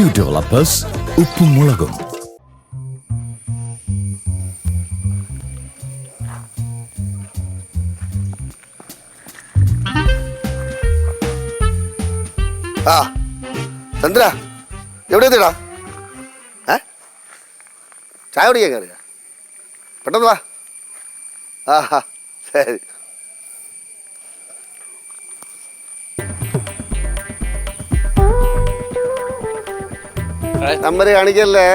Q developers ഉപ്പും മുളകും ആ ചന്ദ്ര എവിടെ എത്തിടാ ചായ കുടിക്കാൻ കയറിയ? പെട്ടെന്ന് വാ. ആ ശരി. നമ്പര് കാണിക്കല്ലേ?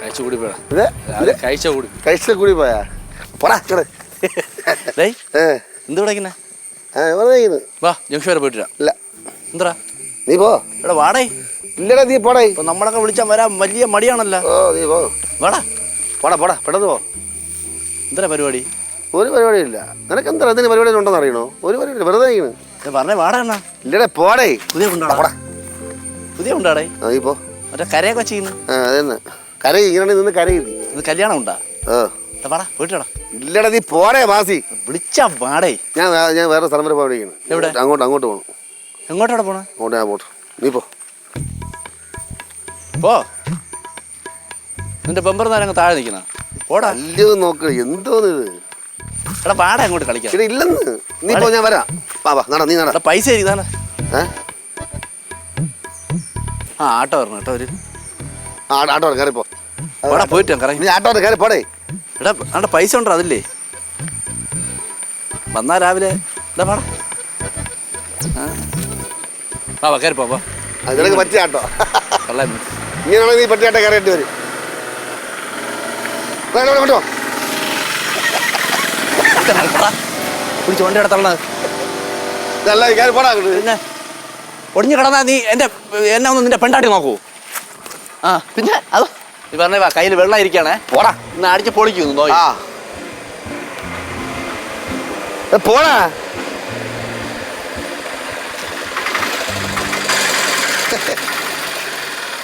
കഴിച്ചു കൂടി കഴിച്ച കൂടി. പോയാ? പോടാ എന്ത് വാ ജംഗ്ഷൻ വരെ പോയിട്ടാ ഇല്ല. എന്താ നീ പോ. എടാ വാടേ. ഇല്ലടാ നീ പോടേ. ഇപ്പൊ നമ്മളൊക്കെ വിളിച്ചാൽ വരാൻ വലിയ മടിയാണല്ലോ. ഓ നീ പോ. വാടാ. പോടാ പോടാ പെട്ടെന്ന് പോ. എന്താ പരിപാടി? ഒരു പരിപാടിയില്ല. നിനക്ക് എന്താ എന്തിന് പരിപാടി ഉണ്ടെന്ന് അറിയണോ? ഒരു പരിപാടി വെറുതെ പറഞ്ഞേ വാടാ ഇല്ലടേ പോടേ. പുതിയ കൊണ്ടാടാ പുതിയ ഉണ്ടാടേ ആ പോ മറ്റേ കരയൊക്കെ ചെയ്യുന്നു. ആ അതെന്ന്. കരയി ഇങ്ങനെ നിന്ന് കരയി ഇത് കല്യാണം ഉണ്ടാ? ആ. എടാ, വാടാ പോയിട്ടാടാ ഇല്ലടാ നീ പോടേ മാസി. വിളിച്ചാ വാടേ. ഞാൻ വേ- ഞാൻ വേറെ സ്ഥലം വരെ എവിടെ? അങ്ങോട്ട് അങ്ങോട്ട് പോകണം എങ്ങോട്ടാടാ പോണേ? അങ്ങോട്ട് ഞാൻ പോട്ടെ. നീ പോ. പോ. നിന്റെ ബമ്പർ നേരം താഴെ നിൽക്കുന്ന. പോടാ. അല്ലയോ നോക്ക് എന്തോന്ന് ഇത്? എടാ വാടാ അങ്ങോട്ട് കളിക്കാം. ഇവിടെ ഇല്ലെന്ന്. നീ പോ ഞാൻ വരാം. വാ വാ നട നീ നട. എടാ പൈസ ഇതാണ് ഏ? ആ ആട്ടോ വരണം കേട്ടോ ഒരു ആ ആട്ടോ കയറി പോ പോടാ പോയിട്ട് കറങ്ങി. നീ ആട്ടോ കയറി പോടേ. എടാ അവിടെ പൈസ ഉണ്ടോ അതില്ലേ വന്നാ രാവിലെ. എടാ പാടാ ആ. വാ കയറി പോ പോ. അത് നിനക്ക് പറ്റിയ ആട്ടോ. ഇങ്ങനെയാണെങ്കിൽ നീ പറ്റിയാട്ടെ കയറേണ്ടി വരും. വാ, ഇങ്ങോട്ട് ഇങ്ങോട്ട് പോടാ. പിടിച്ച് വണ്ടി എടുത്തള്ളത് ഇതല്ല കയറി പോടാ. പിന്നെ? ഒടിഞ്ഞു കിടന്നാ നീ എന്റെ എന്നെ ഒന്ന് നിന്റെ പെണ്ടാട്ടി നോക്കൂ. ആ പിന്നെ അത്? നീ പറഞ്ഞേ വാ കയ്യിൽ വെള്ളം ഇരിക്കണേ പോടാ. ഇന്ന് അടിച്ച് പൊളിക്കുന്നു നോയി ആ. ഏ, പോടാ.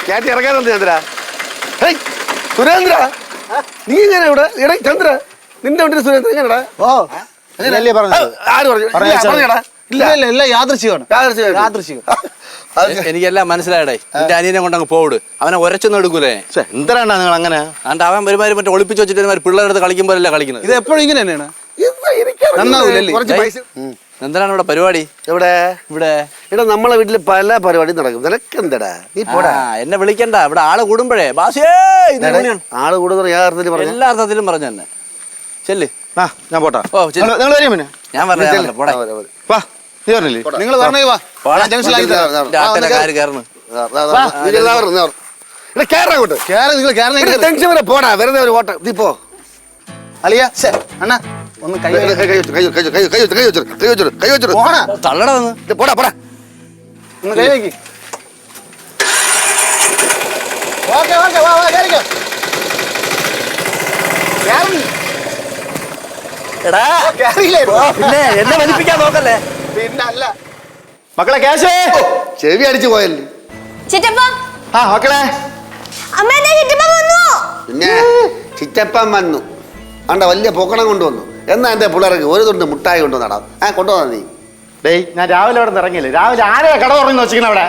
ക്യാറ്റ് ഇറങ്ങാനുണ്ട് ചന്ദ്ര. ഹേയ്, സുരേന്ദ്ര. നീ ഇങ്ങനെ ഇവിടെ? എടാ ചന്ദ്ര. നിന്റെ വണ്ടി സുരേന്ദ്ര എങ്ങനെടാ ഓ അങ്ങനെയല്ലേ പറഞ്ഞു ആര് പറഞ്ഞു? ഇല്ല, പറഞ്ഞാ പറഞ്ഞെടാ. ഇല്ല. ഇല്ല ഇല്ല യാദൃശ്യമാണ് എനിക്കെല്ലാം മനസ്സിലായടേ. എന്റെ അനിയനെ കൊണ്ട് അങ്ങ് പോവിട്. അവനെ ഒരച്ചൊന്നും എടുക്കൂലേ? എന്തിനാണ് നിങ്ങൾ അങ്ങനെ? അണ്ട് അവൻ ഒരുമാതിരി മറ്റേ ഒളിപ്പിച്ച് വെച്ചിട്ട് ഒരുമാതിരി പിള്ളേരുടെ കളിക്കുമ്പോഴല്ലേ കളിക്കുന്നത്? ഇത് എപ്പോഴും ഇങ്ങനെ തന്നെയാണ്. എന്താണ് ഇവിടെ പരിപാടി? ഇവിടെ ഇവിടെ. ഇവിടെ നമ്മളെ വീട്ടിൽ പല പരിപാടി നടക്കും. നിനക്ക് എന്താടാ? നീ പോടാ. എന്നെ വിളിക്കണ്ട. ഇവിടെ ആൾ കൂടുമ്പോഴേ. ബാസിയേ ആൾ കൂടുന്ന പറഞ്ഞു. എല്ലാ അർത്ഥത്തിലും പറഞ്ഞു തന്നെ. ചെല്ല്. ആ ഞാൻ പോട്ടാ. ഓ. നിങ്ങൾ ഞാൻ പറഞ്ഞു പോടാ. വാ. നീ പറഞ്ഞില്ലേ? നിങ്ങൾ പറഞ്ഞേ വാ. ജംഗ്ഷനിലാക്കി കേറാങ്ങോട്ട് കേറ് നിങ്ങൾ കേറണേ ടെൻഷൻ വരെ പോടാ. വെറുതെ ഒരു ഓട്ടം. നീ പോ. അളിയ ഛെ, അണ്ണാ ഒന്ന് കൈ കൈ കൈ കൈ കൈ കൈ കൈ കൈ കൈ കൈ വെച്ചു. പോണ തള്ളട വന്ന്. ഇത് പോടാ പോടാ. ഒന്ന് കൈ വെക്ക്. ഓക്കെ ഓക്കെ വാ വാ കേറിക്കോ. കേറി എടാ. കേറിയില്ലേ? പിന്നെ എന്നെ വലിപ്പിക്കാൻ നോക്കല്ലേ? പിന്നെ അല്ല മക്കളെ ക്യാഷ് ചെവി അടിച്ചു പോയല്ലേ. ചിറ്റപ്പ. ആ മക്കളെ. അമ്മ ചിറ്റപ്പ വന്നു? പിന്നെ ചിറ്റപ്പൻ വന്നു. ആണ്ട വലിയ പൊക്കണം കൊണ്ടുവന്നു. എന്നാ എന്റെ പിള്ളേർക്ക് ഒരു തുണ്ട് മുട്ടായി കൊണ്ടുവന്നടാ ആ കൊണ്ടുവന്നാ നീ. ഡേയ് ഞാൻ രാവിലെ അവിടെ നിന്ന് ഇറങ്ങിയില്ലേ? രാവിലെ ആരെയാ കട തുറന്നു വെച്ചിരിക്കണ അവിടെ?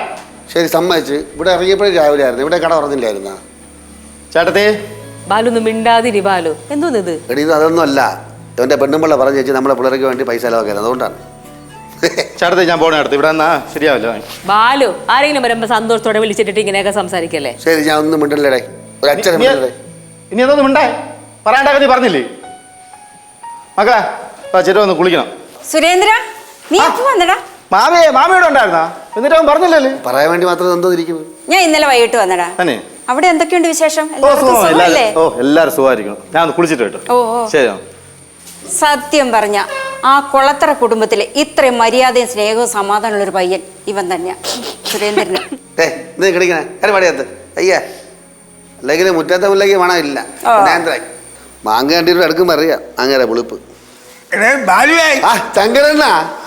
ശരി സമ്മതിച്ച്. ഇവിടെ ഇറങ്ങിയപ്പോഴും രാവിലെ ആയിരുന്നു. ഇവിടെ കട തുറന്നില്ലായിരുന്നാ? ചേട്ടത്തി? ബാലു ഒന്ന് മിണ്ടാതിരി ബാലു. എന്തോന്നിത്? എടീന്ന് എടീ ഇത് അതൊന്നും അല്ല. എന്റെ പെണ്ണുമ്പിള്ള പറഞ്ഞു ചേച്ചി നമ്മളെ പിള്ളേർക്ക് വേണ്ടി പൈസ ചെലവാക്കിയത്. അതുകൊണ്ടാണ്. ചേട്ടത്തി ഞാൻ പോണേ അടുത്ത്. ഇവിടെ എന്നാ ശരിയാവില്ല. ബാലു ആരെങ്കിലും വരുമ്പോ സന്തോഷത്തോടെ വിളിച്ചിട്ട് ഇങ്ങനെയൊക്കെ സംസാരിക്കല്ലേ? ശരി ഞാൻ ഒന്നും മിണ്ടല്ലേടേ ഒരു അച്ഛൻ ഇനി- മിണ്ടല്ലേ ഇനി അതൊന്നും മിണ്ടേ പറയാണ്ടാ നീ പറഞ്ഞില്ലേ? മക്കളെ ചേട്ടൻ ചേട്ടാ ഒന്ന് കുളിക്കണം. സുരേന്ദ്ര നീ എപ്പോ വന്നടാ. മാമിയെ മാമിയോട് ഉണ്ടായിരുന്നാ? എന്നിട്ട് അവൻ പറഞ്ഞില്ലല്ലേ? പറയാൻ വേണ്ടി മാത്രം എന്തോ ഇരിക്കുന്നു. ഞാൻ ഇന്നലെ വൈകിട്ട് വന്നടാ. തന്നെ. അവിടെ എന്തൊക്കെയുണ്ട് വിശേഷം? ഓ എല്ലാവരും സുഖമായിരിക്കണം ഞാൻ ഒന്ന് കുളിച്ചിട്ട് കേട്ടോ ഓ, ഓ. ശരി സത്യം പറഞ്ഞ ആ കൊളത്തറ കുടുംബത്തിലെ ഇത്രയും മര്യാദയും സ്നേഹവും സമാധാനമുള്ള ഒരു പയ്യൻ ഇവൻ തന്നെയാണ് സുരേന്ദ്രന്. അയ്യേ. അല്ലെങ്കിൽ മുറ്റത്തെ മണമില്ല. മാങ്ങ കണ്ടിട്ട് പുളിപ്പ്.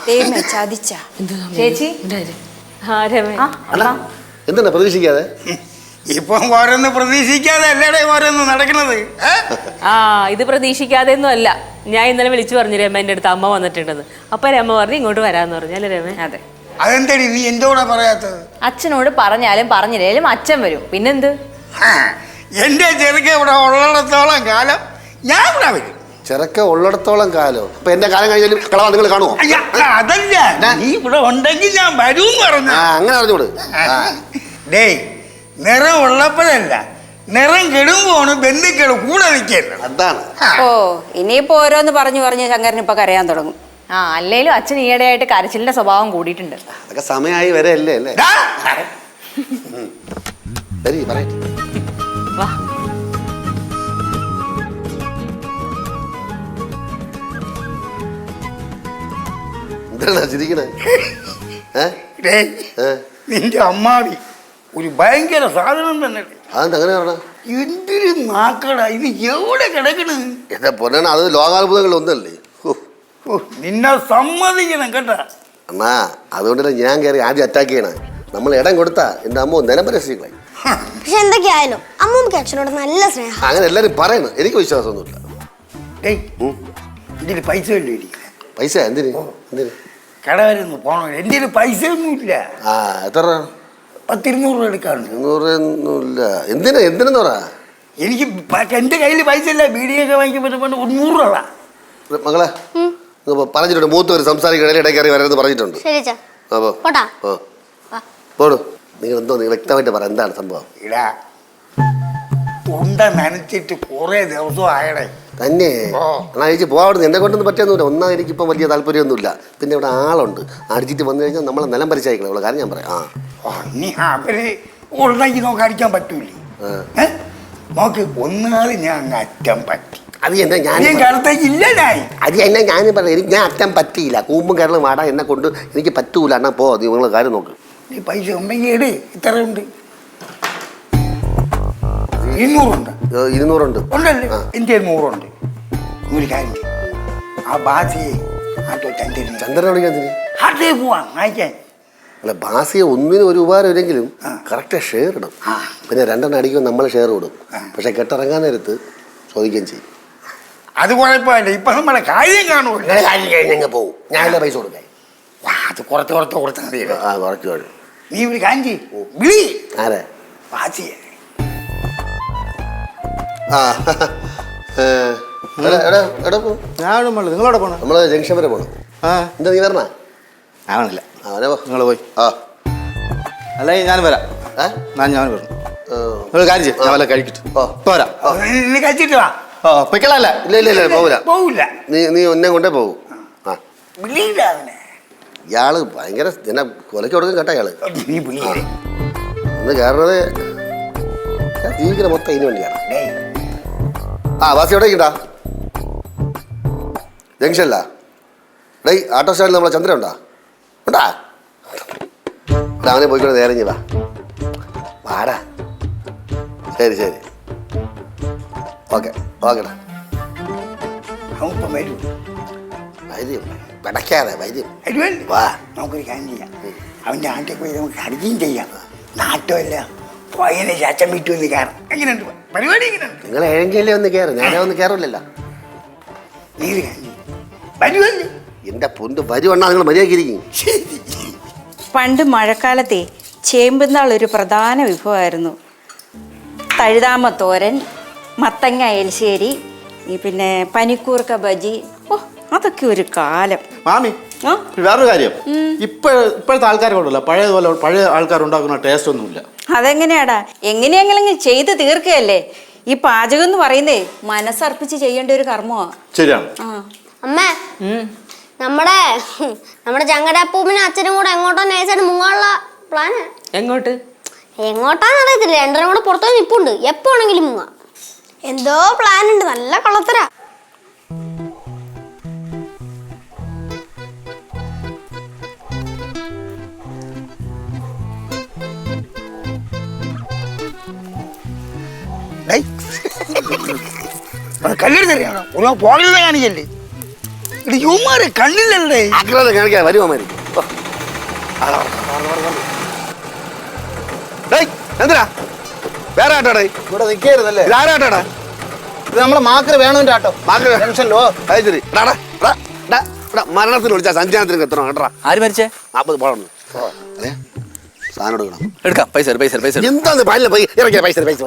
ദൈവമേ ചതിച്ച. ചേച്ചി? എന്താണ് പ്രതീക്ഷിക്കാതെ? ഇപ്പം ഓരോന്ന് പ്രതീക്ഷിക്കാതെ അല്ലേടെ ഓരോന്ന് നടക്കുന്നത് ആ ഇത് പ്രതീക്ഷിക്കാതെ ഒന്നും അല്ല. ഞാൻ ഇന്നലെ വിളിച്ചു പറഞ്ഞു രമേന്റെ അടുത്ത് അമ്മ വന്നിട്ടുണ്ടെന്ന്. അപ്പൊ രമ പറഞ്ഞു ഇങ്ങോട്ട് വരാന്ന് പറഞ്ഞു. അല്ലേ രമ? അതെ. അതെന്തടി നീ എന്തോടാ പറയാത്തത്? അച്ഛനോട് പറഞ്ഞാലും പറഞ്ഞില്ലേലും അച്ഛൻ വരും. പിന്നെന്ത്? എന്റെ ചെറുക്ക ഇവിടെ ഉള്ളിടത്തോളം കാലം ഞാൻ ഇവിടെ വരും. ചെറുക്ക ഉള്ളിടത്തോളം കാലം. അപ്പൊ എന്റെ കാലം കഴിഞ്ഞാലും കളവാ നിങ്ങൾ കാണുമോ അയ്യ, അതല്ല. നീ ഇവിടെ ഉണ്ടെങ്കിൽ ഞാൻ വരും പറഞ്ഞു. ആ അങ്ങനെ അറിഞ്ഞോട് ഡേയ് നിറം ഉള്ളപ്പോഴല്ല. നിറം കെടുമ്പോണ് ബന്ധുക്കൾ കൂടെ നിൽക്കുന്നത് അതാണ്. ഓ ഇനിയിപ്പോ ഓരോന്ന് പറഞ്ഞു പറഞ്ഞ് ശങ്കരൻ ഇപ്പൊ കരയാൻ തുടങ്ങും. ആ അല്ലേലും അച്ഛൻ ഈയിടെയായിട്ട് കരച്ചിലിന്റെ സ്വഭാവം കൂടിയിട്ടുണ്ട്. അതൊക്കെ സമയമായി വരെ അല്ലേ? അല്ലേ ശരി പറയട്ടെ വാ. എന്താണ് ചിരിക്കണേ? ഏ? ഡേയ് ഏ? നിന്റെ അമ്മാവി. ഒരു ഭയങ്കര സാധനം തന്നെ. അതെന്താ അങ്ങനെ പറഞ്ഞ? എന്തൊരു നാക്കടാ ഇത് എവിടെ കിടക്കണ്? എന്റെ പൊന്നാണ് അത് ലോകാത്ഭുതങ്ങളിൽ ഒന്നല്ലേ? ഓ, നിന്നെ സമ്മതിക്കണം കേട്ടാ. അണ്ണാ അതുകൊണ്ടല്ലേ ഞാൻ കയറി ആദ്യം അറ്റാക്ക് ചെയ്യണേ. നമ്മൾ ഇടം കൊടുത്താ എന്റെ അമ്മ നിലംപരസ്യങ്ങളായി പക്ഷെ എന്തൊക്കെയായാലും അമ്മൂമ്മക്ക് അച്ഛനോട് നല്ല സ്നേഹം. അങ്ങനെ എല്ലാരും പറയണം. എനിക്ക് വിശ്വാസമൊന്നുമില്ല. ഡേയ്. ഇതിൽ പൈസ വല്ലതും ഇരിക്കണേ പൈസ എന്തിന്? എന്തിന്? കട വരുന്നു പോണോ? എന്റെ കയ്യിൽ പൈസ ഒന്നുമില്ല ആ എത്ര? രൂപ? പത്തിരുന്നൂറ് രൂപ എടുക്കാറുണ്ട്. ഇരുന്നൂറ് ഒന്നുമില്ല എന്തിനാ എന്തിനെന്ന് പറ? എനിക്ക് എന്റെ കയ്യിൽ കയ്യിൽ പൈസ ഇല്ല ബീഡിയൊക്കെ വാങ്ങിക്കുമ്പോൾ ഒരു നൂറ് രൂപ. മകളെ ഇങ്ങ് പോ. പറഞ്ഞിട്ടുണ്ട് മൂത്തവർ സംസാരിക്കണേ ഇടയ്ക്ക് കയറി വരരുത് പറഞ്ഞിട്ടുണ്ട്. ശരി അച്ഛാ. അപ്പോ പോട്ടാ. ഓ വാ. പോടു. നിങ്ങൾ എന്തോ നിങ്ങൾ വ്യക്തമായിട്ട് പറ എന്താണ് സംഭവം? ഇടാ തൊണ്ട നനച്ചിട്ട് കുറേ ദിവസം ആയടേ. തന്നെ. എന്നാ ചേച്ചി പോവാടുന്നു എന്നെ കൊണ്ടൊന്നും പറ്റിയൊന്നുമില്ല. ഒന്നാ എനിക്കിപ്പം വലിയ താല്പര്യമൊന്നുമില്ല. പിന്നെ ഇവിടെ ആളുണ്ട്. അടിച്ചിട്ട് വന്നു കഴിഞ്ഞാൽ നമ്മളെ നിലം പരിചയിക്കണം ഉള്ള കാര്യം ഞാൻ പറയാം. ആ. ഓ, നീ അവർ ഉണ്ടെങ്കിൽ നോക്ക് അടിക്കാൻ പറ്റൂലേ? ഏ? നോക്ക് ഞാൻ അങ്ങ് അറ്റം പറ്റി. അത് എന്നെ ഞാൻ കാലത്തേക്ക് ഇല്ലടായി അത് എന്നെ ഞാൻ പറയാം എനിക്ക് ഞാൻ അറ്റം പറ്റിയില്ല. കൂമ്പും കേരളം വാടാ. എന്നെ കൊണ്ട് എനിക്ക് പറ്റൂല. എന്നാ പോ. നിങ്ങളെ കാര്യം നോക്ക്. നീ പൈസ ഉണ്ടെങ്കിൽ എട് ഇത്ര ഉണ്ട് ഇരുന്നൂറുണ്ട്. ഇരുന്നൂറുണ്ട്. ഉണ്ടല്ലേ. എന്റെ നൂറുണ്ട്. ചെയ്യ്. ആ ബാസിയെ ആട്ടോ ചന്ദ്രൻ ചന്ദ്രനെ വിളിക്കാൻ അതേ പോവാം. വായിക്കാൻ അല്ല ബാസിയെ ഒന്നിനും ഒരു ഉപകാരം ഇല്ലെങ്കിലും കറക്റ്റ് ഷെയർ ഇടും. പിന്നെ രണ്ടെണ്ണം അടിക്കുമ്പോൾ നമ്മൾ ഷെയർ ഇടും. പക്ഷെ കെട്ടിറങ്ങാൻ നേരത്ത് ചോദിക്കുകയും ചെയ്യും. അത് കുഴപ്പമില്ല. ഇപ്പൊ നമ്മളെ കാര്യം നിങ്ങളെ കാര്യം കഴിഞ്ഞെങ്കിൽ പോകും ഞാനല്ലേ പൈസ കൊടുക്കാം. അത് കുറച്ച് കുറച്ച് കൊടുത്താൽ മതി ആ കുറച്ച് നീ ഒരു കാഞ്ചി. വിളി. ആരെ? ബാസിയെ. ആ. ഏ, എടാ, എടാ, എടാ പോ. ഞാൻ മള്ളു നിങ്ങളവിടെ പോണം? നമ്മൾ ജംഗ്ഷൻ വരെ പോണം. ആ. എന്താ നീ വരണ? ആവണില്ല അവനെ പോ. നിങ്ങൾ പോയി. ആ. അല്ല ഞാൻ വരാം. ഏ? ഞാൻ ഞാൻ വരും. ഏ, നിങ്ങൾ കാര്യം ചെയ്യും. ഞാൻ വല്ല കഴിക്കട്ടെ ഓ. പോരാ നീ കഴിച്ചിട്ട് വാ. ഓ പൊയ്ക്കളല്ല ഇല്ല ഇല്ല ഇല്ല പോവില്ല പോവില്ല നീ നീ ഒന്നെ കൊണ്ടേ പോകും ആ. വിളിയില്ല അവനെ. ഇയാൾ ഭയങ്കര എന്നെ കൊലക്ക് കൊടുക്കും കേട്ടോ ഇയാൾ. നീ വിളിയില്ലേ? ഒന്ന് കയറുന്നത് ഞാൻ ജീവിക്കുന്ന മൊത്തം അതിന് വേണ്ടിയാണ്. ഡേയ്. ആ വാസി എവിടെ ഇണ്ടാ ജംഗ്ഷനില്ല ഡേയ് ആട്ടോ സ്റ്റാൻഡിൽ നമ്മളെ ചന്ദ്രൻ ഉണ്ടാ? ഉണ്ടാ? അവനെ പോയിക്കൊണ്ട് നേരെ ഇഞ്ഞി വാ. വാടാ. ശരി ശരി. ഓക്കെ ഓക്കെടാ. വൈദ്യം പിടയ്ക്കാതെ വൈദ്യം വാ. നമുക്കൊരു കാര്യം ചെയ്യാം. അവന്റെ ആട്ടിൽ പോയി നമുക്ക് അടിക്കുകയും ചെയ്യാം. നാട്ടുമല്ല. പോയതിനെ ശാച്ചം വിട്ടു എന്ന് കയറാം. എങ്ങനെയുണ്ട്? പരിപാടി നിങ്ങൾ ഏഴെങ്കിലേ ഒന്ന് കയറും? ഞാനേ ഒന്ന് കയറില്ലല്ലോ എന്റെ പൊന്ത് വരുവണ്ണാ നിങ്ങൾ മര്യാദക്കിരിക്കും ശരി. പണ്ട് മഴക്കാലത്തെ ചേമ്പുന്നാൾ ഒരു പ്രധാന വിഭവമായിരുന്നു. തഴുതാമ തോരൻ മത്തങ്ങ എലിശ്ശേരി ഈ പിന്നെ പനിക്കൂർക്ക ബജി. ഓ അതൊക്കെ ഒരു കാലം. മാമി വേറൊരു കാര്യം. ഇപ്പോഴ ഇപ്പോഴത്തെ ആൾക്കാരുണ്ടല്ലോ പഴയതുപോലെ പഴയ ആൾക്കാർ ഉണ്ടാക്കുന്ന ടേസ്റ്റ് ഒന്നുമില്ല അതെങ്ങനെയാടാ? എങ്ങനെയെങ്കിലും ചെയ്ത് തീർക്കുകയല്ലേ? ഈ പാചകം എന്ന് പറയുന്നേ മനസ്സർപ്പിച്ച് ചെയ്യേണ്ട ഒരു കർമ്മമാ ശരിയാണ്. അമ്മേ നമ്മുടെ നമ്മുടെ ചങ്കടാപ്പൂപ്പിനും അച്ഛനും കൂടെ എങ്ങോട്ടോ നേഴ്സായിട്ട് മുങ്ങാനുള്ള പ്ലാന് എങ്ങോട്ട്? എങ്ങോട്ടാന്ന് അറിയത്തില്ല. രണ്ടരും കൂടെ പുറത്തു നിപ്പുണ്ട്. എപ്പോ ആണെങ്കിലും മുങ്ങാം. എന്തോ പ്ലാൻ ഉണ്ട്. നല്ല കൊള്ളത്തരാ. അത് കല്ലെടുത്തറിയാണോ ഒന്ന് പോകരുത് കാണിക്കല്ലേ? ഇത് യുമാര് കണ്ണില്ലല്ലേ ആക്രാതെ കാണിക്കാൻ വരുമോ മാരി എന്തിനാ? വേറെ ആട്ടോടേ ഇവിടെ നിൽക്കരുതല്ലേ ഇതാരാട്ടോടാ ഇത് നമ്മളെ മാക്കർ വേണോന്റെ ആട്ടോ. മാക്ക ജംഗ്ഷനിലോ? അത് ശരി. എടാ, എടാ, എടാ, എടാ, എടാ, മരണത്തിന് വിളിച്ചാ സഞ്ചാരത്തിന് എത്തണം കേട്ടാ. ആര് മരിച്ചേ? നാൽപ്പത് പോകണം അതെ. സാധനം എടുക്കണം എടുക്കാം പൈസ തരും, പൈസ തരും, പൈസ തരും. എന്താന്ന് പാലില്ല പൈ ഇറക്കിയ പൈസ പൈസ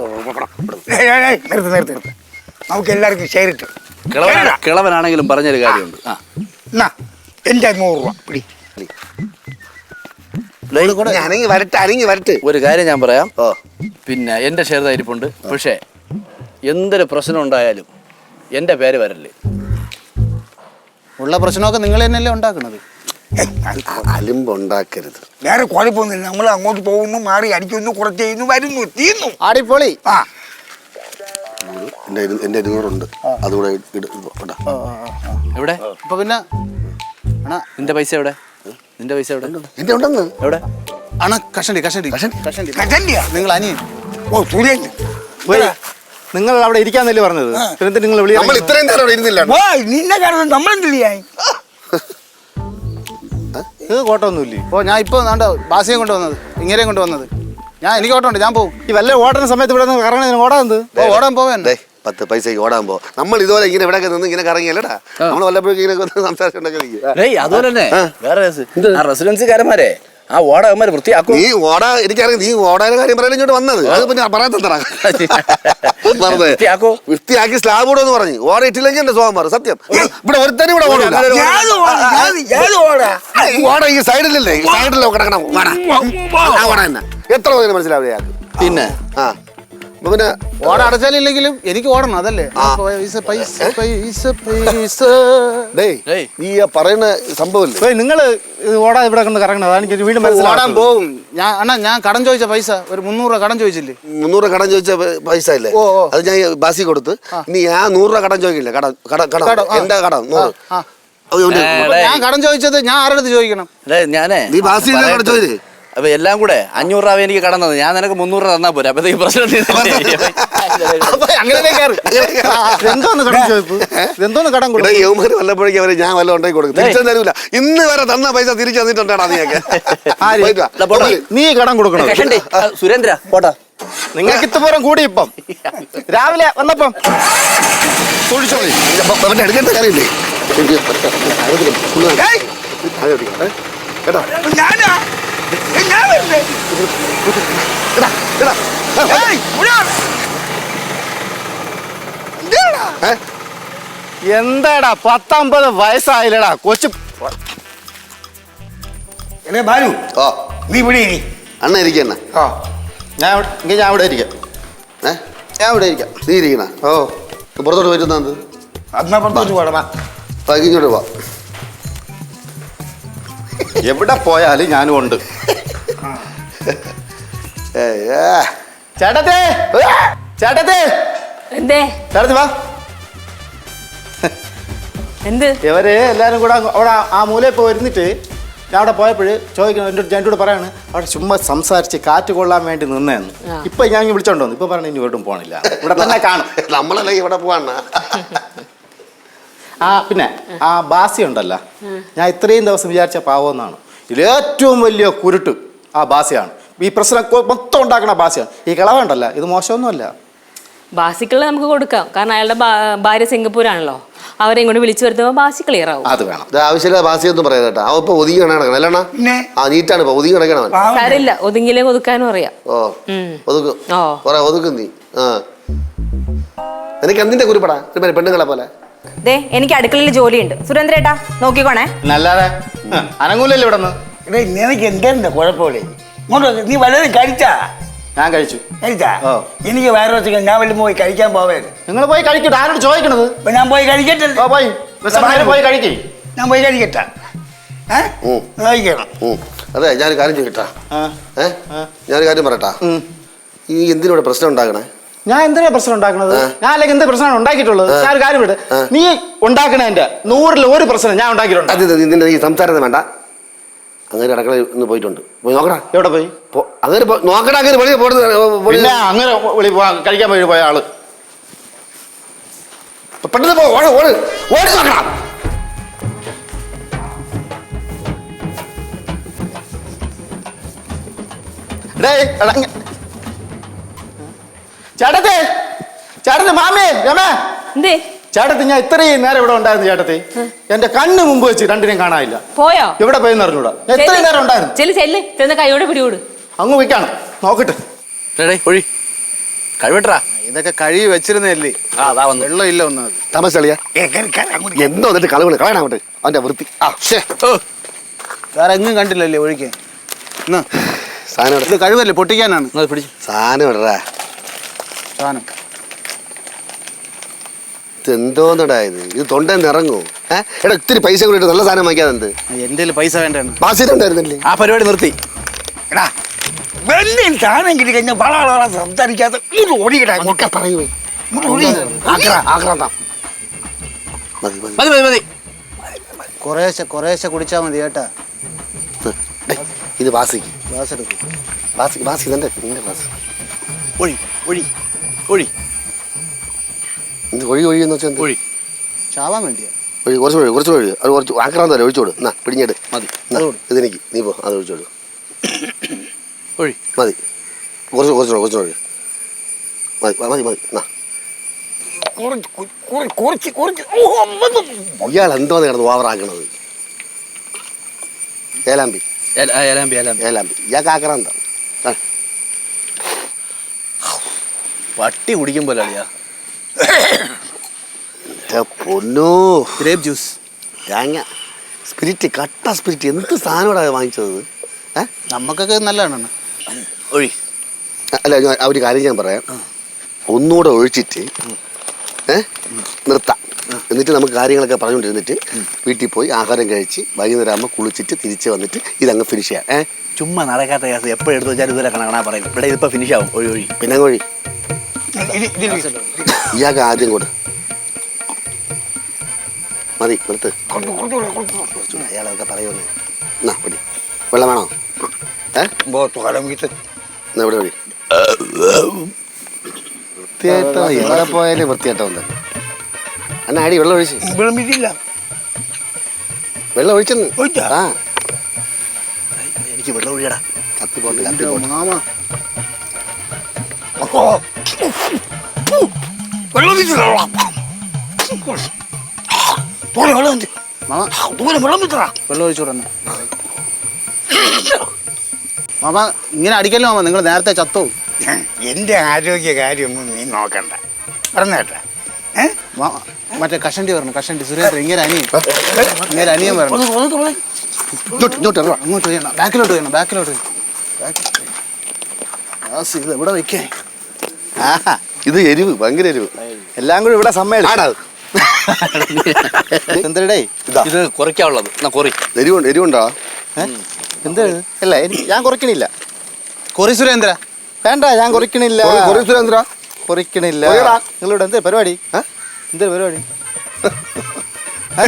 ഏയ് ഏയ് ഏയ് നിർത്ത് നിർത്ത് നിർത്ത് നമുക്ക് എല്ലാവർക്കും ഷെയർ ഇട്ടു കിളവനാ കിളവനാണെങ്കിലും പറഞ്ഞൊരു കാര്യമുണ്ട് ആ എന്നാ എന്റെ നൂറ് രൂപ പിടി ഡേയ്, അനങ്ങി വരട്ടെ അനങ്ങി വരട്ടെ ഒരു കാര്യം ഞാൻ പറയാം ഓ പിന്നെ എന്റെ ഷെയർ തരിപ്പുണ്ട് പക്ഷേ എന്തൊരു പ്രശ്നം ഉണ്ടായാലും എന്റെ പേര് വരല്ലേ ഉള്ള പ്രശ്നമൊക്കെ നിങ്ങൾ തന്നെയല്ലേ അത് അലിമ്പുണ്ടാക്കരുത്. വേറെ കുഴപ്പമൊന്നുമില്ല നമ്മൾ അങ്ങോട്ട് പോകുന്നു മാറി അടിക്കുന്നു കുറച്ച് ചെയ്യുന്നു വരുന്നു തീർന്നു. ആടിപ്പൊളി. ആ. എന്റെ ഇരു- എന്റെ ഇരുന്നൂറുണ്ട്. അതുകൂടെ ഇട് ഇടാ. എവിടെ? ഇപ്പൊ പിന്നെ അണ നിന്റെ പൈസ എവിടെ? നിന്റെ പൈസ എവിടെ? എന്റെ ഉണ്ടെന്ന്. എവിടെ? അണ കഷണ്ടി കഷണ്ടി. കഷണ്ടി? കജന്റിയാ നിങ്ങൾ അനിയൻ. ഓ സുരേന്ദ്രൻ പോയി. നിങ്ങൾ അവിടെ ഇരിക്കാന്നല്ലേ പറഞ്ഞത്? എന്നിട്ട് നിങ്ങൾ വിളി നമ്മൾ ഇത്രയും നേരം അവിടെ ഇരുന്നില്ല ഓ നിന്നെ കാരണം നമ്മളെന്തില്ലായി ഇത് കോട്ടമൊന്നുമില്ലേ? ഓ ഞാൻ ഇപ്പോൾ നാണ്ട ബാസിയെ കൊണ്ടുവന്നത് ഇങ്ങനെയും കൊണ്ടുവന്നത്. ഞാൻ എനിക്ക് ഓട്ടമുണ്ട് ഞാൻ പോകും ഈ വല്ല ഓടുന്ന സമയത്ത് ഇവിടെ നിന്ന് കറങ്ങണ ഓടാന്ന് ഓ ഓടാൻ പോവാൻ ദേ, പത്ത് പൈസക്ക് ഓടാൻ പോ. നമ്മൾ ഇതുപോലെ ഇങ്ങനെ ഇവിടെ നിന്ന് ഇങ്ങനെ കറങ്ങിയല്ലടാ. നമ്മൾ വല്ലപ്പോഴും ഇങ്ങനെ. ഏയ് അതുപോലെ തന്നെ വേറെ രസം. ആ ഓട ഓടകന്മാർ വൃത്തിയാക്കും. നീ ഓടാ എനിക്കറിയാം നീ ഓടാൻ കാര്യം പറയാൻ ഇങ്ങോട്ട് വന്നത്? അത് പിന്നെ പറയാത്തറ വൃത്തിയാക്കോ? വൃത്തിയാക്കി സ്ലാബ് ഇടുമെന്ന് പറഞ്ഞു. ഓട ഇട്ടില്ലെങ്കിൽ എന്റെ സ്വഭാവം മാറും. സത്യം. ഇവിടെ ഒരുത്തനും ഇവിടെ ഓടില്ല ഓടാ ഈ സൈഡിലല്ലേ ഈ സൈഡിലോ കിടക്കണം. ഓട ആ ഓട തന്നെ എത്ര പേര് മനസ്സിലാവില്ല പിന്നെ? ആ. പിന്നെ ഓട അടച്ചാലില്ലെങ്കിലും എനിക്ക് ഓടണം അതല്ലേ? ആ. പൈസ പൈസ പൈസ പൈസ. നീ ആ പറയുന്ന സംഭവമില്ലേ? ഓയ് നിങ്ങൾ ഓടാ ഇവിടെ കൊണ്ട് കറങ്ങണം അതാണ് എനിക്ക് വീണ്ടും ഓടാൻ പോകും ഞാൻ അണ്ണാ ഞാൻ കടം ചോദിച്ച പൈസ ഒരു മുന്നൂറ് രൂപ കടം ചോദിച്ചില്ലേ? മുന്നൂറ് രൂപ കടം ചോദിച്ച പൈസ ഇല്ലേ. അത് ഞാൻ ബാസി കൊടുത്ത് ഇനി ഞാൻ നൂറ് രൂപ കടം ചോദിക്കില്ല? കടം കടം കടം, കടം ആ. എന്റെ കടം നൂറ്. ആ. ഞാൻ കടം ചോദിച്ചത് ഞാൻ ആരുടെ അടുത്ത് ചോദിക്കണം? ഞാനേ. നീ ബാസി കടം പറയട്ടെ. അപ്പൊ എല്ലാം കൂടെ അഞ്ഞൂറ് രൂപ എനിക്ക് കടം തന്നു. ഞാൻ നിനക്ക് മുന്നൂറ് രൂപ തന്നാ പോരാ. അപ്പൊ പ്രശ്നം എന്തോന്ന് കടം കൊടുക്കും യൗമാര് വല്ലപ്പോഴേക്കും അവർ ഞാൻ വല്ല ഉണ്ടാക്കി കൊടുക്കും. തിരിച്ചു തരൂല. ഇന്ന് വരെ തന്ന പൈസ തിരിച്ചു നീയൊക്കെ. നീ കടം കൊടുക്കണം? സുരേന്ദ്ര പോട്ടാ നിങ്ങൾക്ക് ഇത്തുപോരം കൂടി ഇപ്പം. രാവിലെ വന്നപ്പം. അവന്റെ എടുക്കേണ്ട കാര്യമില്ലേ? കേട്ടോ ഞാനാ? ഞാൻ വരുന്നേ? എന്താടാ പത്തമ്പത് വയസ്സായില്ലടാ കൊച്ചു. എടേ ബാലു ഓ നീ ഇവിടെ ഇരി. അണ്ണ ഇരിക്കണ്ണ ആ. ഞാൻ ഇവിടെ- എങ്കിൽ ഞാൻ ഇവിടെ ഇരിക്കാം. ഏ? ഞാൻ ഇവിടെ ഇരിക്കാം. നീ ഇരിക്കണ? ഓ. പുറത്തോട്ട് പറ്റുന്നത് അന്നാ പുറത്തോട്ട് പോടാ ഇങ്ങോട്ട് പോവാ എവിടെ പോയാലും ഞാനും ഉണ്ട്. ചേട്ടത്തെ ചേട്ടത്തെ. എന്തേ? ചേട്ടത്തി വാ. എന്ത്? ഇവർ എല്ലാരും കൂടെ അങ്ങ് അവിടെ ആ മൂലയിൽ പോയി ഇരുന്നിട്ട് ഞാൻ അവിടെ പോയപ്പോൾ ചോദിക്കണം എന്റെ കൂടെ പറയാണ് അവിടെ ചുമ്മാ സംസാരിച്ച് കാറ്റ് കൊള്ളാൻ വേണ്ടി നിന്നേന്ന്. ഇപ്പൊ ഞാൻ ഇങ്ങ് വിളിച്ചോണ്ട് വന്നു. ഇപ്പൊ പറഞ്ഞു ഇനി വീട്ടും പോണില്ല. ഇവിടെ തന്നെ കാണും. നമ്മളല്ലേ ഇവിടെ പോവാണ്ണ ആ പിന്നെ ആ ബാസി ഉണ്ടല്ലോ. ഞാൻ ഇത്രയും ദിവസം വിചാരിച്ച പാവമെന്നാണ് ഇതിലേറ്റവും വലിയ കുരുട്ട് ആ ബാസിയാണ്. ഈ പ്രശ്നം മൊത്തം ഉണ്ടാക്കണ ബാസിയാണ്. ഈ കിളവുണ്ടല്ല ഇത് മോശമൊന്നുമല്ല. ബാസിക്കൾ നമുക്ക് കൊടുക്കാം. കാരണം അയാളുടെ ഭാര്യ സിംഗപ്പൂരാണല്ലോ. അവരെ ഇങ്ങോട്ട് വിളിച്ചു വരുത്തുമ്പോൾ ബാസി ക്ലിയർ ആവും. അത് വേണം. ഇത് ആവശ്യമില്ല ബാസിയൊന്നും പറയാം കേട്ടോ. അവ ഇപ്പൊ ഒതുങ്ങി കിടക്കണം അല്ലണ പിന്നെ? ആ നീറ്റാണ് ഇപ്പൊ. ഒതുങ്ങി കിടക്കണം കാര്യമില്ല. സാരില്ല ഒതുങ്ങിയില്ലെങ്കിൽ ഒതുക്കാനും അറിയാം. ഓ. ഒതുക്കും ഓ. ഒതുക്കും നീ. ആ. നിനക്ക് എന്തിന്റെ കുറിപ്പടാ ഒരു പെണ്ണുങ്ങളെ പോലെ. ദേ എനിക്ക് അടുക്കളയിൽ ജോലിയുണ്ട്. സുരേന്ദ്രേട്ടാ നോക്കിക്കോണേ. നല്ലാതെ? അനങ്ങൂലല്ലേ ഇവിടെ നിന്ന് എടേ നിനക്ക് എന്താ കുഴപ്പമില്ലേ? ഇങ്ങോട്ട് വന്ന് നീ വല്ലതും കഴിച്ചാ? ഞാൻ കഴിച്ചു. കഴിച്ചാ? എനിക്ക് എനിക്ക് വയറുവെച്ച് ഞാൻ വല്ലതും പോയി കഴിക്കാൻ പോവേ നിങ്ങൾ പോയി കഴിക്കട്ടെ. ആരോട് ചോദിക്കണത്? അപ്പൊ ഞാൻ പോയി കഴിക്കട്ടെ. ഓ പോയി. പോയി കഴിക്കേ. ഞാൻ പോയി കഴിക്കട്ടെ. ഉം. കഴിക്കണം ഉം. അതെ ഞാനൊരു കാര്യം ചോദിക്കട്ടാ. ആ. ഏ? ഞാനൊരു കാര്യം പറയട്ടാ. ഈ എന്തിനോട് പ്രശ്നം ഉണ്ടാക്കണേ ഞാൻ എന്തിനാ പ്രശ്നം ഉണ്ടാക്കുന്നത്? ഞാൻ അല്ലെങ്കിൽ എന്ത് പ്രശ്നമാണ് ഉണ്ടാക്കിയിട്ടുള്ളത്? ഞാൻ ഒരു കാര്യം വിട്ട് നീ ഉണ്ടാക്കണതിന്റെ നൂറിൽ ഒരു പ്രശ്നം ഞാൻ ഉണ്ടാക്കിയിട്ടുണ്ട്. അത് ഇത് നിന്റെ ഈ സംസാരം വേണ്ട. അങ്ങനെ അടക്കള ഇന്ന് പോയിട്ടുണ്ട്. പോയി നോക്കടാ. എവിടെ പോയി? അങ്ങനെ നോക്കടാ അങ്ങനെ വെളിയിൽ പോയി അങ്ങനെ വെളി പോവാൻ കഴിക്കാൻ പോയി പോയ ആൾ. പെട്ടെന്ന് പോ ഓട് ഓട് ഓടി നോക്കടാ. ഡേ ചേട്ടത്തെ ചേട്ടത്തെ മാമേ രമേ. എന്തേ? ചേട്ടത്തി ഞാൻ ഇത്രയും നേരം ഇവിടെ ഉണ്ടായിരുന്നു ചേട്ടത്തി. എന്റെ കണ്ണ് മുമ്പ് വെച്ച് രണ്ടിനെയും കാണാനില്ല. പോയോ? ഇവിടെ പോയെന്ന് അറിഞ്ഞൂടാ. എത്രയും നേരം ഉണ്ടായിരുന്നു. ചെല്ല് ചെല്ല്. ചെന്ന് കൈയോടെ പിടികൂട്. അങ്ങ് വയ്ക്കാണ്. നോക്കട്ടെ. ഒഴി. കഴിവിട്ടറാ. ഇതൊക്കെ കഴുകി വെച്ചിരുന്നല്ലേ ആ അതാ വന്നു. വെള്ളം ഇല്ല ഒന്നും. തമസളിയാ. എന്തോ എന്നിട്ട് കളവുകൾ കളയണം അങ്ങോട്ട്. അവന്റെ വൃത്തി. ആ ഷേ വേറെ എങ്ങും കണ്ടില്ലല്ലേ ഒഴിക്കാൻ? എന്നാ സാധനം കഴിവല്ലേ പൊട്ടിക്കാനാണ്. സാധനം ഇടറാ സാധനം. ഇത്? എന്തോന്നടാ ഇത് ഇത് ഏഹ് എടാ ഇത്തിരി പൈസ കൂടിയിട്ട് നല്ല സാധനം വാങ്ങിക്കാതെ എന്ത്? എന്റെ പൈസ വേണ്ടാണ് ബാസിലുണ്ടായിരുന്നില്ലേ? ആ പരിപാടി നിർത്തി. എടാ വലിയ സാധനം കിട്ടി കഴിഞ്ഞാൽ വള വള സംസാരിക്കാതെ ഇത് ഓടിയിടാ ഒക്കെ പറയൂ ഇങ്ങോട്ട് ഓടി. ആക്രാ ആക്രാന്ത മതി മതി. മതി മതി മതി. കുറേശ്ശെ കുറേശ്ശെ കുടിച്ചാൽ മതി കേട്ടാ. ഡേയ്, ഇത് ബാസിക്ക്. ഗ്ലാസ് എടുക്കും. ബാസി ബാസി ഇതെന്റെ നിന്റെ ബാസി? ഒഴി ഒഴി ഒഴി. ഒഴി ഒഴി എന്ന് വെച്ചാൽ എന്ത്? ഒഴി. ചാവാൻ വേണ്ടിയാ. ഒഴി കുറച്ച് ഒഴി കുറച്ച് ഒഴി. അത് കുറച്ച് ആക്രാന്തല്ലേ ഒഴിച്ചോട് എന്നാ പിടിഞ്ഞെട്. മതി. എന്നാ, ഇതെനിക്ക്. നീ പോ. അത് ഒഴിച്ചോട് ഒഴി. മതി. കുറച്ച് കുറച്ച് കുറച്ച് ഒഴി. മതി മതി മതി. എന്നാ കുറച്ച് കുറച്ച് കുറച്ച് കുറച്ച് ഓ, അമ്മ. ഇയാൾ എന്തോന്ന് കിടന്ന് ഓവറാക്കണത്? ഏലാമ്പി. ഏല- ആ, ഏലാമ്പി ഏലാമ്പി. ഏലാമ്പി. ഇയാൾക്ക് ആക്രാന്ത. കുടിക്കുമ്പോൾ കുടിക്കും പോലെ അളിയാ പൊന്നോ. ഗ്രേപ്പ് ജ്യൂസ് തേങ്ങ. സ്പിരിറ്റ് കട്ട സ്പിരിറ്റ് എന്ത് സാധനമാണ് വാങ്ങിച്ചത്? ഏ? നമുക്കൊക്കെ നല്ലതാണ് ഒഴി. അല്ല ഞാൻ ആ ഒരു കാര്യം ഞാൻ പറയാം. ഒന്നുകൂടെ ഒഴിച്ചിട്ട് ഏ നിർത്താം. എന്നിട്ട് നമുക്ക് കാര്യങ്ങളൊക്കെ പറഞ്ഞുകൊണ്ടിരുന്നിട്ട് വീട്ടിൽ പോയി ആഹാരം കഴിച്ച് വൈകുന്നേരം ആകുമ്പോൾ കുളിച്ചിട്ട് തിരിച്ച് വന്നിട്ട് ഇതങ്ങ് ഫിനിഷ് ചെയ്യാം. ഏ? ചുമ്മാ നടക്കാത്ത കേസ് എപ്പോഴും എടുത്ത് വെച്ചാൽ ഇതുവരെ കണക്കണാ പറയും ഇവിടെ ഇതിപ്പോൾ ഫിനിഷ് ആവും. ഒഴി ഒഴി. പിന്നെ ഇതിൽ ഇയാൾക്ക് ആദ്യം കൊടു. മതി നിർത്ത്. അയാളൊക്കെ പറയുമെന്ന്. എന്നാ പിടി. വെള്ളം വേണോ? ഇവിടെ വഴി വൃത്തിയായിട്ടോ എവിടെ പോയാലും വൃത്തിയായിട്ടോ ഉണ്ട് എന്നാ അടി വെള്ളം ഒഴിച്ച്. വിളമ്പിട്ടില്ല വെള്ളം ഒഴിച്ചെന്ന്. ആ. എനിക്ക് വെള്ളം ഒഴിയടാ. കത്തി പോട്ട് കത്തി പോട്ട്. മാമ. വെള്ളം തോനെ വെള്ളം. മാമ. ദൂരെ വെള്ളം വിത്തറാ വെള്ളം ഒഴിച്ചു വിടണം മാമ ഇങ്ങനെ അടിക്കല്ലോ മാമ നിങ്ങൾ നേരത്തെ ചത്തോ. എന്റെ ആരോഗ്യ കാര്യമൊന്നും നീ നോക്കണ്ട. പറഞ്ഞേട്ടാ മറ്റേ കഷണ്ടി പറഞ്ഞു കഷണ്ടി. സുരേന്ദ്രൻ ഇങ്ങനെ അനിയൻ. ഇങ്ങനെ അനിയൻ പറഞ്ഞു ഇങ്ങോട്ട് ഇങ്ങോട്ട് അങ്ങോട്ട് ചെയ്യണം ബാക്കിലോട്ട് ചെയ്യണം ബാക്കിലോട്ട് ഗ്ലാസ് ഇത് എവിടെ വെക്കേ ആഹാ, ഇത് എരിവ് ഭയങ്കര എരിവ്. എല്ലാം കൂടി ഇവിടെ സമ്മേളിച്ചു. ആടാ എന്തരടേ? ഇതാ. ഇത് കുറയ്ക്കാനുള്ളത്. എന്നാ കുറി എരിവുണ്ട് എരിവുണ്ടോ? എന്ത്? അല്ല എനിക്ക് ഞാൻ കുറയ്ക്കണില്ല. കൊറി സുരേന്ദ്ര. വേണ്ട ഞാൻ കുറയ്ക്കണില്ല. കുറി സുരേന്ദ്ര. കുറയ്ക്കണില്ല. നിങ്ങളിവിടെ എന്ത് പരിപാടി? എന്താ പരിപാടി?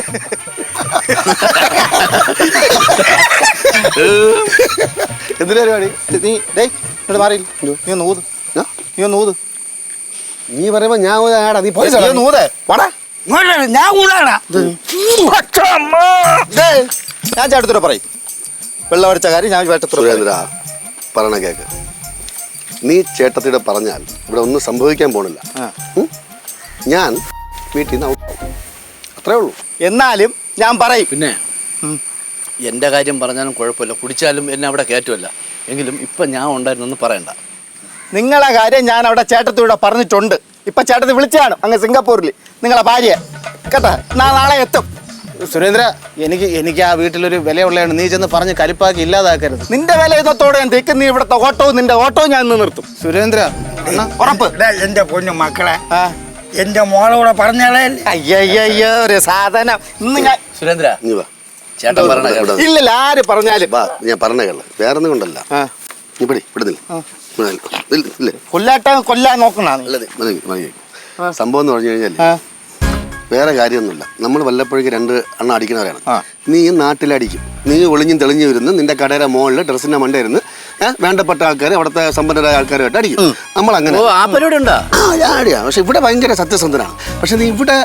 എന്തിനാ പരിപാടി? നീ ഡേ ഇവിടെ മാറിയില്ല നീ ഒന്ന് ഊത്? നീ ഒന്ന് ഊത്. നീ പറയുമ്പോ ഞാൻ ഊതാടാ ആടാ നീ പോയി വാടാ. ഞാൻ ഡേയ്, ഞാൻ ചേട്ടത്തോടെ പറയും. വെള്ളമടിച്ച കാര്യം ഞാൻ ചേട്ടത്തോടെ പറയും. പറയണ കേക്ക്. നീ ചേട്ടത്തിയുടെ പറഞ്ഞാൽ ഇവിടെ ഒന്നും സംഭവിക്കാൻ പോണില്ല. ഞാൻ വീട്ടിൽ നിന്ന് അത്രേ ഉള്ളൂ. എന്നാലും ഞാൻ പറയും. പിന്നെ എന്റെ കാര്യം പറഞ്ഞാലും കുഴപ്പമില്ല. കുടിച്ചാലും എന്നെ അവിടെ കയറ്റുമല്ല. എങ്കിലും ഇപ്പം ഞാൻ ഉണ്ടായിരുന്നെന്ന് പറയണ്ട. നിങ്ങളെ കാര്യം ഞാൻ അവിടെ ചേട്ടത്തിലൂടെ പറഞ്ഞിട്ടുണ്ട്. ഇപ്പൊ ചേട്ടത്തി വിളിച്ചാണ് അങ്ങ് സിംഗപ്പൂരിൽ നിങ്ങളെ ഭാര്യ കേട്ടാ? നാ- നാളെ എത്തും. സുരേന്ദ്ര എനിക്ക് എനിക്ക് ആ വീട്ടിലൊരു വിലയുള്ളതാണ്. നീ ചെന്ന് പറഞ്ഞ് കലിപ്പാക്കി ഇല്ലാതാക്കരുത്. നിന്റെ വില ഇതത്തോടെ ഞാൻ തേക്കും. നീ ഇവിടുത്തെ ഓട്ടോ നിന്റെ ഓട്ടോ ഞാൻ ഇന്ന് നിർത്തും. സുരേന്ദ്ര അണ്ണാ, ഉറപ്പ്. എന്റെ പൊന്നു മക്കളെ. എന്റെ മോളോടെ പറഞ്ഞാലേ അയ്യോ ഒരു സാധനം. ഇന്ന് ഞാൻ സുരേന്ദ്ര നീ വാ. ചേട്ടൻ. ഇല്ലില്ല ആര് പറഞ്ഞാലും. ഞാൻ പറഞ്ഞ കേള വേറെ ഒന്നും കൊണ്ടല്ല. ആ. നീ പിടി വിടുന്നില്ല ഇല്ലേ കൊല്ലാട്ട കൊല്ലാൻ സംഭവം എന്ന് പറഞ്ഞു കഴിഞ്ഞാൽ വേറെ കാര്യമൊന്നുമില്ല. നമ്മൾ വല്ലപ്പോഴേക്ക് രണ്ട് എണ്ണ അടിക്കുന്നവരാണ്. നീ നാട്ടിലടിക്കും നീ ഒളിഞ്ഞും തെളിഞ്ഞു വരുന്നു നിന്റെ കടയുടെ മുകളിൽ ഡ്രസ്സിന്റെ മണ്ട ഇരുന്ന് വേണ്ടപ്പെട്ട ആൾക്കാർ അവിടുത്തെ സമ്പന്നരായ ആൾക്കാരുമായിട്ട് അടിക്കും. നമ്മൾ അങ്ങനെ പക്ഷെ ഇവിടെ ഭയങ്കര സത്യസന്ധനാണ്. പക്ഷെ നീ ഇവിടെ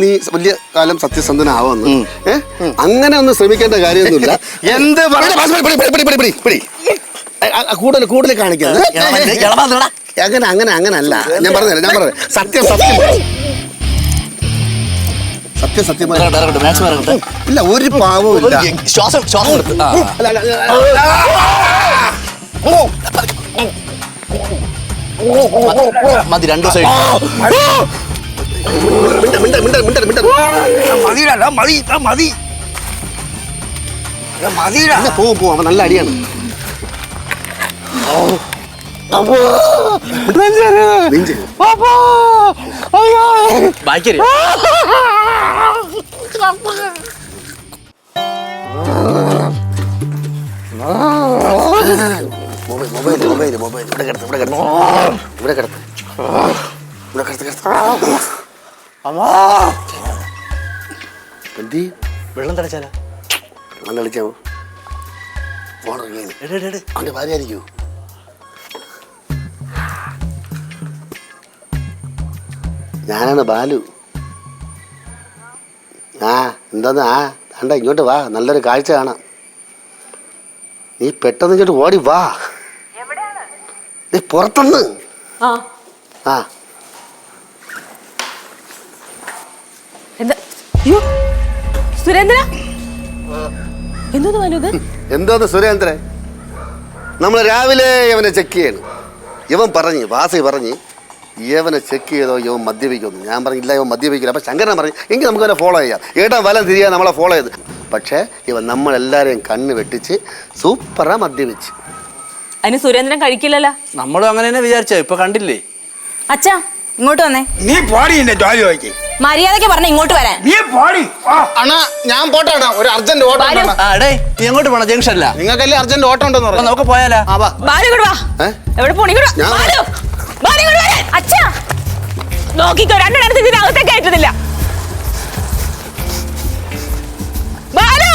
നീ വലിയ കാലം സത്യസന്ധനാവുന്നു ഏഹ് അങ്ങനെ ഒന്നും ശ്രമിക്കേണ്ട കാര്യമൊന്നുമില്ല. എന്ത് കൂടുതൽ കൂടുതൽ കാണിക്കുന്നത്. അങ്ങനെ അങ്ങനെ അങ്ങനെ അല്ല. ഞാൻ പറഞ്ഞില്ല ഞാൻ പറഞ്ഞു സത്യം സത്യം സത്യം സത്യം. ഇല്ല ഒരു പാവവും ഇല്ല. ശ്വാസം മതി രണ്ടു സൈഡ് മതി മതി. മതി പോവും പോവും അവൻ നല്ല അടിയാണ്. മൊബൈൽ മൊബൈൽ മൊബൈൽ മൊബൈൽ ഇവിടെ കിടത്ത് ഇവിടെ കിടത്ത് ഇവിടെ കിടത്ത് ഇവിടെ കിടത്ത് കിടത്ത് എന്തി വെള്ളം തടച്ചാലോ വെള്ളം തളിച്ചാവോ ഫോൺ. അവന്റെ ഭാര്യ ആയിരിക്കൂ ഞാനാണ് ബാലു. ആ എന്താന്ന്? ആ കണ്ട ഇങ്ങോട്ട് വാ. നല്ലൊരു കാഴ്ച കാണാം. നീ പെട്ടെന്ന് ഇങ്ങോട്ട് ഓടി വാ. നീ പുറത്തുനിന്ന് ആ. സുരേന്ദ്ര? എന്തോന്ന് സുരേന്ദ്രൻ? നമ്മൾ രാവിലെ ഇവനെ ചെക്ക് ചെയ്യണം. ഇവൻ പറഞ്ഞു വാസി പറഞ്ഞ് ഇവനെ ചെക്ക് ചെയ്തോ ഇവൻ മദ്യപിക്കുന്നു. ഞാൻ പറഞ്ഞില്ല ഇവൻ മദ്യപിക്കില്ല. അപ്പം ശങ്കരൻ പറഞ്ഞു എങ്കിൽ നമുക്ക് അവനെ ഫോളോ ചെയ്യാം. ഏട്ടാ വലം തിരിയാ നമ്മളെ ഫോളോ ചെയ്ത്. പക്ഷേ ഇവൻ നമ്മളെല്ലാവരെയും കണ്ണ് വെട്ടിച്ച് സൂപ്പറാ മദ്യപിച്ച്. അതിന് സുരേന്ദ്രൻ കഴിക്കില്ലല്ലോ. നമ്മളും അങ്ങനെ തന്നെ വിചാരിച്ചോ ഇപ്പൊ കണ്ടില്ലേ? അച്ഛാ ഇങ്ങോട്ട് വന്നേ. നീ പോടി എന്റെ ജോലി നോക്കി. മര്യാദയ്ക്ക് പറഞ്ഞ ഇങ്ങോട്ട് വരാൻ. നീ പോടി അണാ അണ്ണാ ഞാൻ പോട്ടെ അണ്ണാ. ഒരു അർജന്റ് ഓട്ടം ഉണ്ട് അണ്ണാ. ആ ഡേ നീ എങ്ങോട്ട് പോണം? ജംഗ്ഷനില്ല നിങ്ങൾക്കല്ലേ അർജന്റ് ഓട്ടം ഉണ്ടെന്ന് അപ്പൊ പറഞ്ഞു. നമുക്ക് പോയാലോ? ആ വാ. ബാലു ഇങ്ങോട്ട് വാ. ഏ? എവിടെ പോണി? ഇങ്ങോട്ട് വാ. ഞാൻ- ബാലു! ബാലു അച്ഛാ. നോക്കിക്കോ രണ്ടെണ്ണത്തിന് ഇതിനകത്തേക്ക് കയറ്റുന്നില്ല. ബാലു!